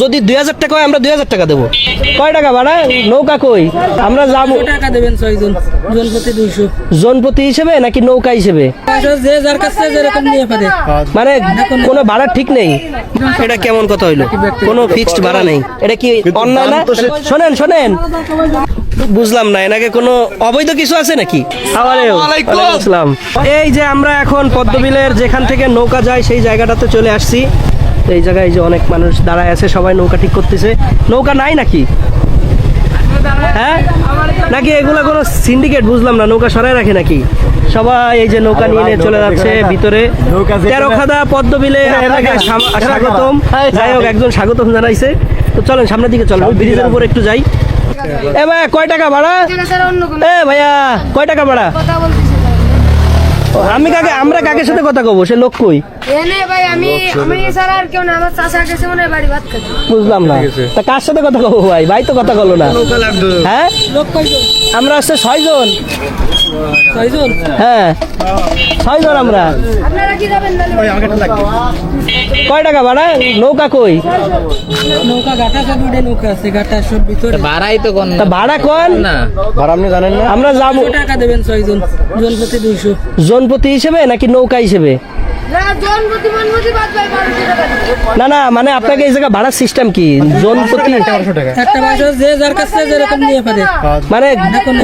যদি দুই হাজার টাকা হয় আমরা দুই হাজার টাকা দেবো। কয় টাকা ভাড়া? নৌকা কই? আমরা যাব। টাকা দেবেন ছয়জন। জন প্রতি দুইশো। জনপতি হিসেবে নাকি নৌকা হিসেবে? যে যার কাছে যেরকম নিয়ে পারে। মানে কোনো ভাড়া ঠিক নেই। এটা কেমন কথা হইল? কোনো ফিক্সড ভাড়া নেই। এটা কি অন্যায় না? শোনেন শোনেন। বুঝলাম না এনাকে কোনো অবৈধ কিছু আছে নাকি? আসসালাম। এই যে আমরা এখন পদ্মবিলের যেখান থেকে নৌকা যায় সেই জায়গাটাতে চলে আসছি। তো এই জায়গায় যে অনেক মানুষ দাঁড়ায় আছে সবাই নৌকা ঠিক করতেছে। নৌকা নাই নাকি? হ্যাঁ? নাকি এগুলা কোনো সিন্ডিকেট বুঝলাম না নৌকা সরাই রাখে নাকি? সবাই এই যে নৌকা নিয়ে নিয়ে চলে যাচ্ছে ভিতরে। তেরো খাদা পদ্মবিলে আপনাকে স্বাগতম। যাই হোক একজন স্বাগতম জানাইছে। তো চলেন সামনের দিকে চলেন ব্রিজের উপর একটু যাই। এ ভাইয়া কয় টাকা ভাড়া? স্যার অন্য কোনো। এ ভাইয়া কয় টাকা ভাড়া? আমি কাকে আমরা কাকের সাথে কথা কব? সে লোক কই? এনে ভাই আমি আমি স্যার আর কেউ না আমার চাষা গেছে মনে বাড়ি ভাত খাতে বুঝলাম না। তা কার সাথে কথা কব ভাই? ভাই তো কথা বলো না। হ্যাঁ? লোক কয়জন? আমরা আসছে ছয়জন। ছয়জন? হ্যাঁ। ছয়জন আমরা। আপনারা কি যাবেন না কয় টাকা ভাড়া? নৌকা কই? নৌকা ঘাটা সব উঠে নৌকা আছে ঘাটা সব ভিতরে। ভাড়াই তো কোন? তা ভাড়া কোন? না। ভাড়া আপনি জানেন না? আমরা যাব। টাকা দেবেন ছয়জন জন প্রতি দুইশো। জনপতি হিসেবে নাকি নৌকা হিসেবে? না মন। না না মানে আপনাকে এই জায়গা ভাড়ার সিস্টেম কি? জনপতি একটা পয়সা যে যার কাছে যেরকম নিয়ে পারে। মানে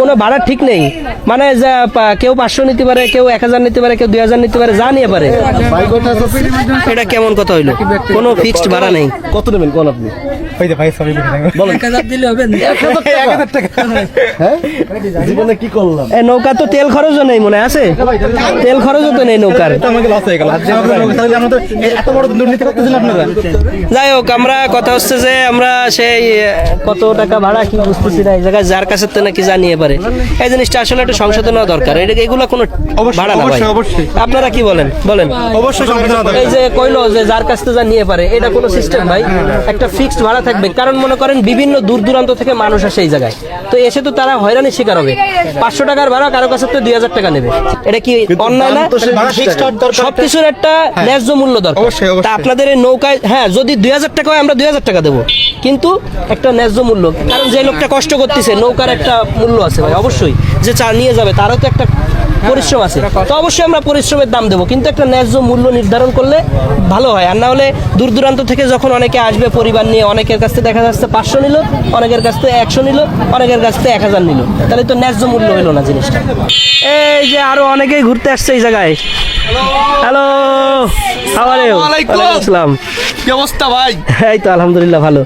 কোনো ভাড়া ঠিক নেই। মানে যা কেউ পাঁচশো নিতে পারে কেউ এক হাজার নিতে পারে কেউ দুই হাজার নিতে পারে যা নিয়ে পারে। এটা কেমন কথা হইল? কোনো ফিক্সড ভাড়া নেই। কত নেবেন? কোন আপনি? ওই যে ভাই দিলে হবে। হ্যাঁ? জীবনে কি করলাম? এ নৌকা তো তেল খরচও নেই মনে আছে? তেল খরচও তো নেই নৌকার। আমাকে লস হয়ে গেল। আর যে আপনারা তাহলে আমরা তো এত বড় দুর্নীতি করতেছেন আপনারা? যাই হোক আমরা কথা হচ্ছে যে আমরা সেই কত টাকা ভাড়া কি বুঝতেছি না এই জায়গায় যার কাছে তো নাকি জানিয়ে পারে এই জিনিসটা আসলে একটু সংশোধন হওয়া দরকার। এটা এগুলো কোনো ভাড়া না ভাই। আপনারা কি বলেন? বলেন। অবশ্যই সংশোধন এই যে কইলো যে যার কাছ থেকে যা নিয়ে পারে এটা কোনো সিস্টেম ভাই? একটা ফিক্সড ভাড়া থাকবে। কারণ মনে করেন বিভিন্ন দূর দূরান্ত থেকে মানুষ আসে এই জায়গায়। তো এসে তো তারা হয়রানির শিকার হবে। পাঁচশো টাকার ভাড়া কারও কাছে তো দুই হাজার টাকা নেবে। এটা কি অন্যায় না? দাম তো সেই 20 টাকা। সবকিছুর একটা ন্যায্য মূল্য দরকার। আপনাদের এই নৌকায় হ্যাঁ যদি দুই হাজার টাকা হয় আমরা দুই হাজার টাকা দেবো। কিন্তু একটা ন্যায্য মূল্য। কারণ যে লোকটা কষ্ট করতেছে নৌকার একটা মূল্য আছে ভাই অবশ্যই। যে চা নিয়ে যাবে তারও তো একটা পরিশ্রম আছে। তো অবশ্যই আমরা পরিশ্রমের দাম দেবো কিন্তু একটা ন্যায্য মূল্য নির্ধারণ করলে ভালো হয়। আর না হলে দূর দূরান্ত থেকে যখন অনেকে আসবে পরিবার নিয়ে অনেকের কাছ থেকে দেখা যাচ্ছে পাঁচশো নিল অনেকের কাছ থেকে একশো নিল অনেকের কাছ থেকে এক হাজার নিল। তাহলে তো ন্যায্য মূল্য হলো না জিনিসটা। এই যে আরও অনেকেই ঘুরতে আসছে এই জায়গায়। হ্যালো ওয়ালাইকুম। আসসালাম। কি অবস্থা ভাই? এই তো আলহামদুলিল্লাহ ভালো।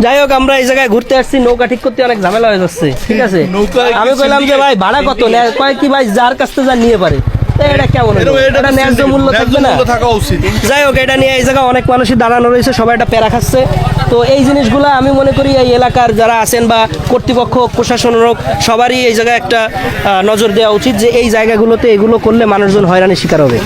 যাই হোক আমরা এই জায়গায় ঘুরতে আসছি নৌকা ঠিক করতে অনেক ঝামেলা হয়ে যাচ্ছে ঠিক আছে? আমি বললাম যে ভাই ভাড়া কত? কয় কি ভাই যার কাছ থেকে যা নিয়ে পারে? যাই হোক এটা নিয়ে এই অনেক মানুষই দাঁড়ানো রয়েছে সবাই এটা প্যারা খাচ্ছে। তো এই জিনিসগুলো আমি মনে করি এই এলাকার যারা আছেন বা কর্তৃপক্ষ প্রশাসন হোক সবারই এই জায়গায় একটা নজর দেওয়া উচিত যে এই জায়গাগুলোতে এগুলো করলে মানুষজন হয়রানির শিকার হবে।